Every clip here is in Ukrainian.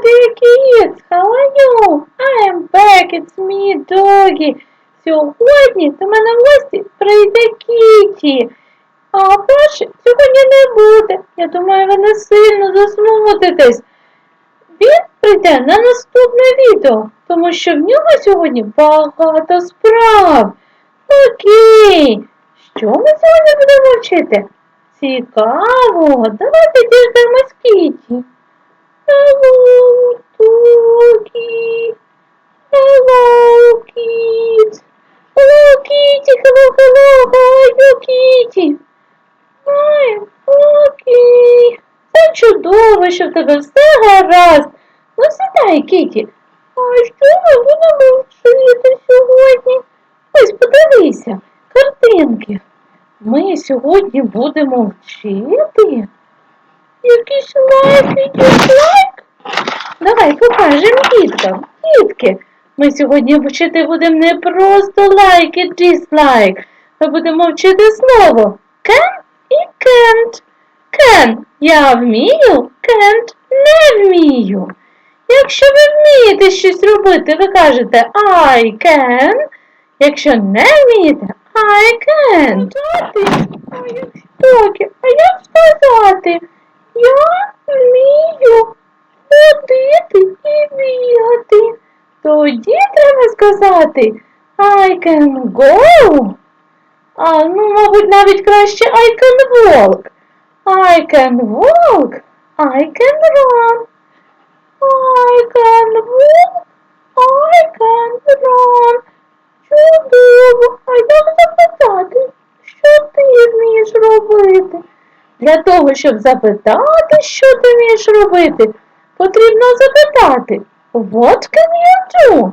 dear kids, how are you? I am back, it's me, Doggy. Сьогодні до мене в гості прийде Кіті. А Паші сьогодні не буде. Я думаю, ви не сильно засмутитесь. Він прийде на наступне відео, тому що в нього сьогодні багато справ. Окей, що ми сьогодні будемо вчити? Цікаво, давайте діждемось Кіті. Hello, окей. Це чудово, що в тебе все гаразд. Ну, сідай, Кіті. А що ми будемо вчити сьогодні? Ось подивися, картинки. Ми сьогодні будемо вчити. Якийсь лайк, дізлайк? Давай покажемо діткам. Дітки, ми сьогодні вчити будемо не просто лайк і дізлайк. Ми будемо вчити слово can і can't. Can я вмію, can't не вмію. Якщо ви вмієте щось робити, ви кажете I can. Якщо не вмієте, I can't. А як таке? А як сказати? Я вмію ходити і бігати. Тоді треба сказати I can go. А, ну, мабуть, навіть краще I can walk. I can walk. I can run. I can walk. I can run. Чудово. А як запитати, що ти вмієш робити? Для того, щоб запитати, що ти вмієш робити, потрібно запитати What can you do?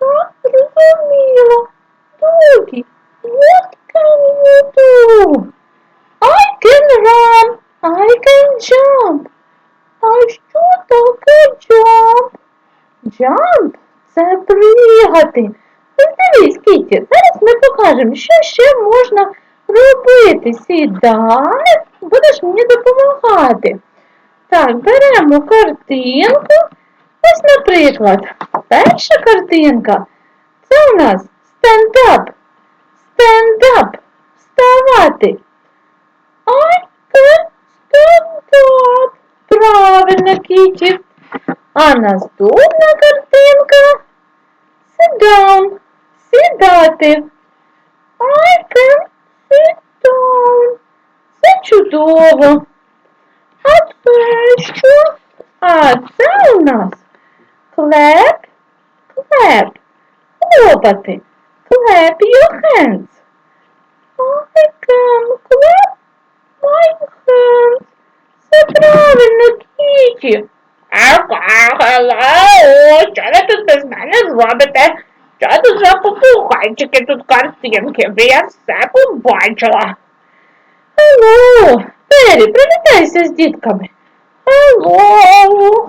Зрозуміло. Догі, what can you do? I can run, I can jump. А що таке jump? Jump – це пригати. Дивись, Кіті, зараз ми покажемо, що ще можна робити. Сідай, будеш мені допомагати. Так, беремо картинку. Ось, наприклад, перша картинка. Це у нас. Stand up. Вставати. I can stand up. Правильно, Кіті. А наступна картинка sit down. Сідати. I can sit down. Це чудово. А це що? А це у нас clap, clap. Хлопати. Clap your hands. I can clap my hands. Це правильно, Кіті. Hello, що ви тут без мене зробите? Що тут за попугайчики тут картинки? Ви я все побачила. Алло, Пері, привітайся з дітками. Hello,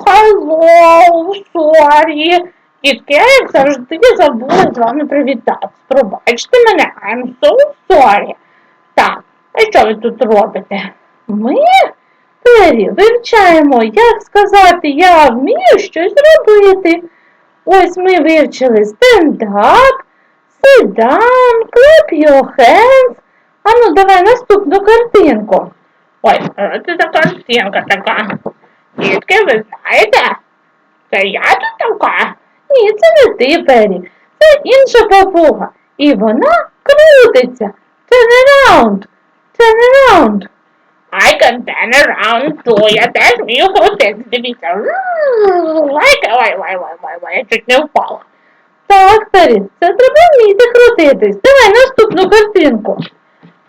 hello, sorry. Дітки, я як завжди забула з вами привітатися. Пробачте мене, I'm so sorry. Так, а що ви тут робите? Ми, Пері, вивчаємо, як сказати, я вмію щось робити. Ось ми вивчили down, clap your hands. Ану, давай наступну картинку. Ой, це за картинка така? Дітки, ви знаєте? Це я тут така? Ні, це не ти, Пері. Це інша папуга. І вона крутиться. Turn around. Turn around. I can turn around too. Я теж вмію крутити. Дивіться. Ой, ой, ой, ой, я чуть не впала. Так, Пері, це треба вміти крутитись. Давай наступну картинку.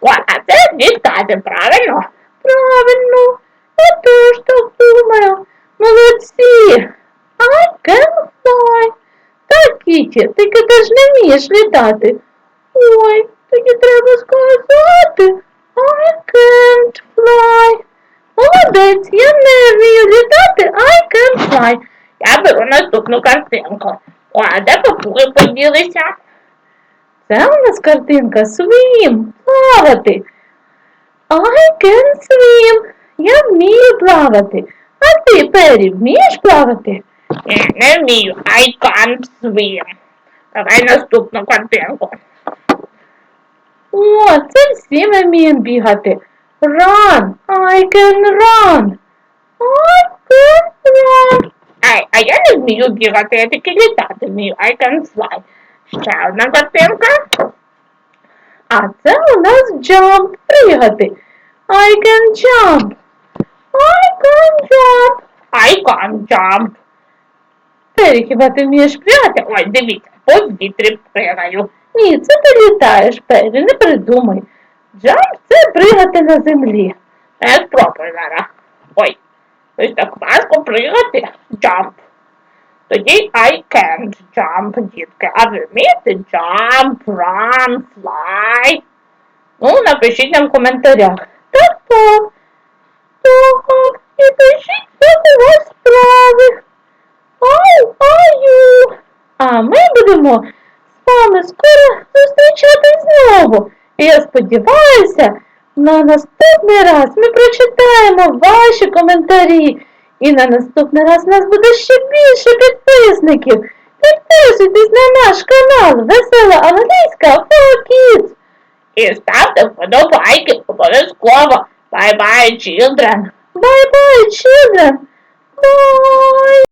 О, а це діткати, правильно? Правильно. Я теж так думаю. Молодці. I can fly. Так, Кіті, ти ж не вмієш літати. Ой, тоді треба сказати. I can't fly. Молодець, я не вмію літати, I can fly. Я беру наступну картинку. О, а де папуги поділися? Це у нас картинка swim, плавати. I can swim. Я вмію плавати. А ти, Пері, вмієш плавати? Ні, не вмію. I can't swim. Давай наступну картинку. О, це всі ми вміємо бігати. Run, I can run. I can run. Ай, а я не вмію бігати, я тільки літати вмію. I can fly. Ще одна картинка. А це у нас jump, пригати. I can jump. I can jump. I can't jump. Пері, хіба ти вмієш пригати? Ой, дивіться, повітрі пригаю. Ні, це ти літаєш, Пері, не придумай. Jump – це пригати на землі. Я спробую зараз. Ой, ось так важко пригати. Jump. Тоді I can't jump, дітки. А ви вмієте jump, run, fly? Ну, напишіть нам в коментарях. Так, так. Так, і пишіть, як у вас справи. Ау, аю. А ми будемо з вами скоро зустрічатись знову. І я сподіваюся, на наступний раз ми прочитаємо ваші коментарі. І на наступний раз у нас буде ще більше підписників. Підписуйтесь на наш канал Весела Англійська Kids. І ставте вподобайки обов'язково. Bye-bye, children. Bye bye, children. Bye.